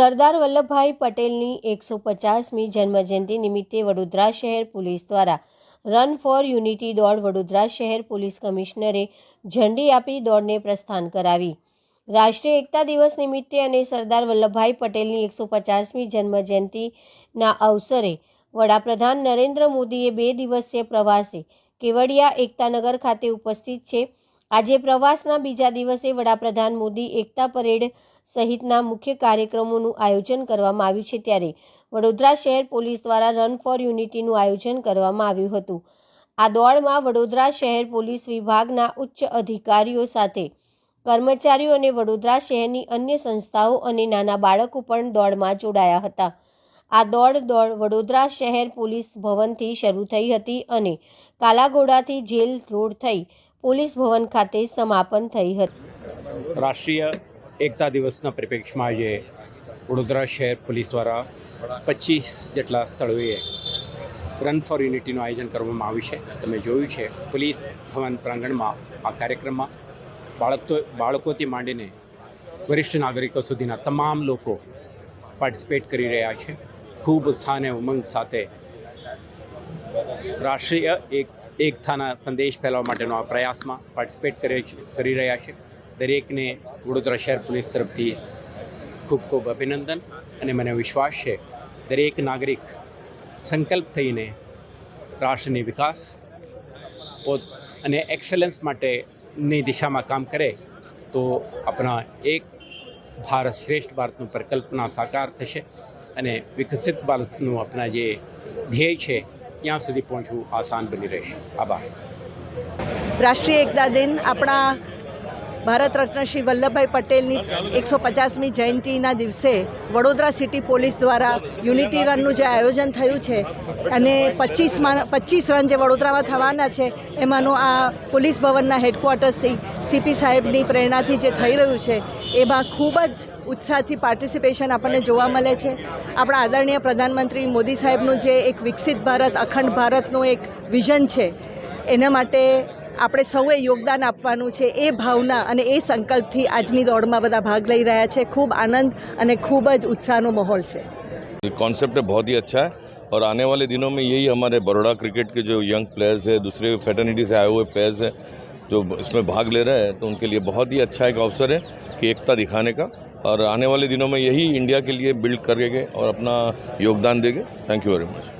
સરદાર વલ્લભભાઈ પટેલની એકસો પચાસમી જન્મજયંતિ નિમિત્તે વડોદરા શહેર પોલીસ દ્વારા રન ફોર યુનિટી દોડ વડોદરા શહેર પોલીસ કમિશનરે ઝંડી આપી દોડને પ્રસ્થાન કરાવી. રાષ્ટ્રીય એકતા દિવસ નિમિત્તે અને સરદાર વલ્લભભાઈ પટેલની એકસો પચાસમી જન્મજયંતિના અવસરે વડાપ્રધાન નરેન્દ્ર મોદીએ બે દિવસીય પ્રવાસે કેવડિયા એકતાનગર ખાતે ઉપસ્થિત છે. આજે પ્રવાસના બીજા દિવસે વડાપ્રધાન મોદી એકતા પરેડ સહિતના મુખ્ય કાર્યક્રમોનું આયોજન કરવામાં આવ્યું છે ત્યારે વડોદરા શહેર પોલીસ દ્વારા રન ફોર યુનિટીનું આયોજન કરવામાં આવ્યું હતું. આ દોડમાં વડોદરા શહેર પોલીસ વિભાગના ઉચ્ચ અધિકારીઓ સાથે કર્મચારીઓ અને વડોદરા શહેરની અન્ય સંસ્થાઓ અને નાના બાળકો પણ દોડમાં જોડાયા હતા. આ દોડ દોડ વડોદરા શહેર પોલીસ ભવનથી શરૂ થઈ હતી અને કાલાઘોડાથી જેલ રોડ થઈ પોલીસ ભવન ખાતે સમાપન થઈ હતી. રાષ્ટ્રીય એકતા દિવસના પરિપ્રેક્ષમાં આજે વડોદરા શહેર પોલીસ દ્વારા પચીસ જેટલા સ્થળોએ રન ફોર યુનિટીનું આયોજન કરવામાં આવ્યું છે. તમે જોયું છે, પોલીસ ભવન પ્રાંગણમાં આ કાર્યક્રમમાં બાળકો, બાળકોથી માંડીને વરિષ્ઠ નાગરિકો સુધીના તમામ લોકો પાર્ટિસિપેટ કરી રહ્યા છે. ખૂબ ઉત્સાહ અને ઉમંગ સાથે રાષ્ટ્રીય એક એકતાના સંદેશ ફેલાવવા માટેનો આ પ્રયાસમાં પાર્ટિસિપેટ કરે છે, કરી રહ્યા છે. દરેકને વડોદરા શહેર પોલીસ તરફથી ખૂબ ખૂબ અભિનંદન અને મને વિશ્વાસ છે, દરેક નાગરિક સંકલ્પ થઈને રાષ્ટ્રની વિકાસ પોત અને એક્સેલન્સ માટેની દિશામાં કામ કરે તો આપણા એક ભારત શ્રેષ્ઠ ભારતનું પરિકલ્પના સાકાર થશે અને વિકસિત ભારતનું આપણા જે ધ્યેય છે ત્યાં સુધી પહોંચવું આસાન બની રહેશે. આભાર. રાષ્ટ્રીય એકતા દિન આપણા ભારત રત્ન શ્રી વલ્લભભાઈ પટેલની એકસો પચાસમી જયંતિના દિવસે વડોદરા સિટી પોલીસ દ્વારા યુનિટી રનનું જે આયોજન થયું છે અને પચીસમાં પચીસ રન જે વડોદરામાં થવાના છે, એમાંનું આ પોલીસ ભવનના હેડક્વાર્ટર્સથી સીપી સાહેબની પ્રેરણાથી જે થઈ રહ્યું છે, એમાં ખૂબ જ ઉત્સાહથી પાર્ટિસિપેશન આપણને જોવા મળે છે. આપણા આદરણીય પ્રધાનમંત્રી મોદી સાહેબનું જે એક વિકસિત ભારત, અખંડ ભારતનું એક વિઝન છે, એના માટે આપણે સૌએ યોગદાન આપવાનું છે એ ભાવના અને એ સંકલ્પથી આજની દોડમાં બધા ભાગ લઈ રહ્યા છે ખૂબ આનંદ અને ખૂબ જ ઉત્સાહનો માહોલ છે कॉन्सेप्ट बहुत ही अच्छा है और आने वाले दिनों में यही हमारे बड़ोड़ा क्रिकेट के जो यंग प्लेयर्स हैं दूसरे फेटर्निटी से आए हुए प्लेयर्स हैं जो इसमें भाग ले रहे हैं तो उनके लिए बहुत ही अच्छा एक अवसर है कि एकता दिखाने का और आने वाले दिनों में यही इंडिया के लिए बिल्ड करेंगे और अपना योगदान देंगे थैंक यू वेरी मच